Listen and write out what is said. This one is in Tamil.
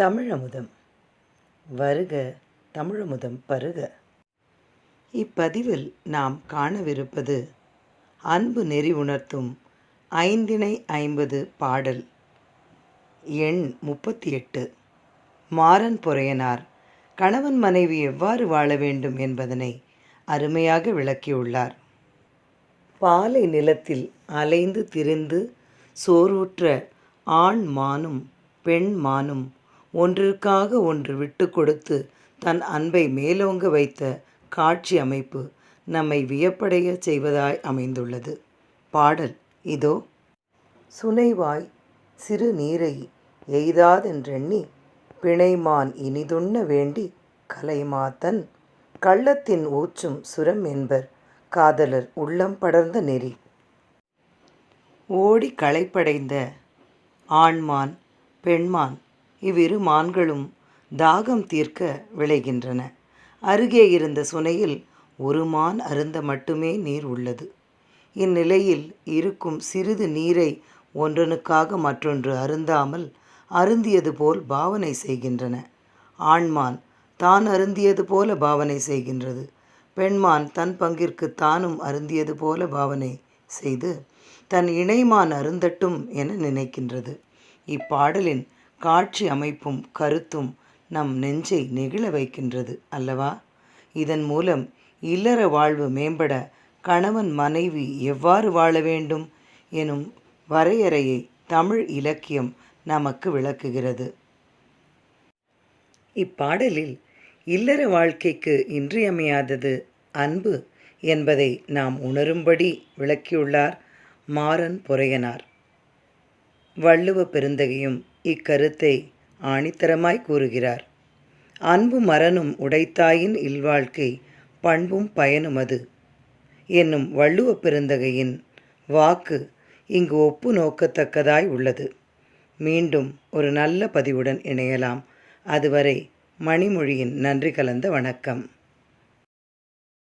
தமிழமுதம். வருக தமிழமுதம் பருக. இப்பதிவில் நாம் காணவிருப்பது அன்பு நெறி உணர்த்தும் ஐந்திணை ஐம்பது பாடல். எண் முப்பத்தி எட்டு மாறன் பொறையனார் கணவன் மனைவி எவ்வாறு வாழ வேண்டும் என்பதனை அருமையாக விளக்கியுள்ளார். பாலை நிலத்தில் அலைந்து திரிந்து சோர்வுற்ற ஆண் மானும் பெண் மானும் ஒன்றிற்காக ஒன்று விட்டு கொடுத்து தன் அன்பை மேலோங்க வைத்த காட்சி அமைப்பு நம்மை வியப்படைய செய்வதாய் அமைந்துள்ளது. பாடல் இதோ. சுனைவாய் சிறு நீரை எய்தாதென்றெண்ணி பிணைமான் இனிதுண்ண வேண்டி கலைமாத்தன் கள்ளத்தின் ஊற்றும் சுரம் என்பர் காதலர் உள்ளம் படர்ந்த நெறி. ஓடி களைப்படைந்த ஆண்மான் பெண்மான் இவ்விரு மான்களும் தாகம் தீர்க்க விளைகின்றன. அருகே இருந்த சுனையில் ஒரு மான் அருந்த மட்டுமே நீர் உள்ளது. இந்நிலையில் இருக்கும் சிறிது நீரை ஒன்றனுக்காக மற்றொன்று அருந்தாமல் அருந்தியது போல் பாவனை செய்கின்றன. ஆண்மான் தான் அருந்தியது போல பாவனை செய்கின்றது. பெண்மான் தன் பங்கிற்கு தானும் அருந்தியது போல பாவனை செய்து தன் இணைமான் அருந்தட்டும் என நினைக்கின்றது. இப்பாடலின் காட்சி அமைப்பும் கருத்தும் நம் நெஞ்சை நெகிழ வைக்கின்றது அல்லவா? இதன் மூலம் இல்லற வாழ்வு மேம்பட கணவன் மனைவி எவ்வாறு வாழ வேண்டும் எனும் வரையறையை தமிழ் இலக்கியம் நமக்கு விளக்குகிறது. இப்பாடலில் இல்லற வாழ்க்கைக்கு இன்றியமையாதது அன்பு என்பதை நாம் உணரும்படி விளக்கியுள்ளார் மாறன் பொறையனார். வள்ளுவ பெருந்தகையும் இக்கருத்தை ஆணித்தரமாய் கூறுகிறார். அன்பு மரனும் உடைத்தாயின் இல்வாழ்க்கை பண்பும் பயனும் அது என்னும் வள்ளுவ பெருந்தகையின் வாக்கு இங்கு ஒப்பு நோக்கத்தக்கதாய் உள்ளது. மீண்டும் ஒரு நல்ல பதிவுடன் இணையலாம். அதுவரை மணிமொழியின் நன்றி கலந்த வணக்கம்.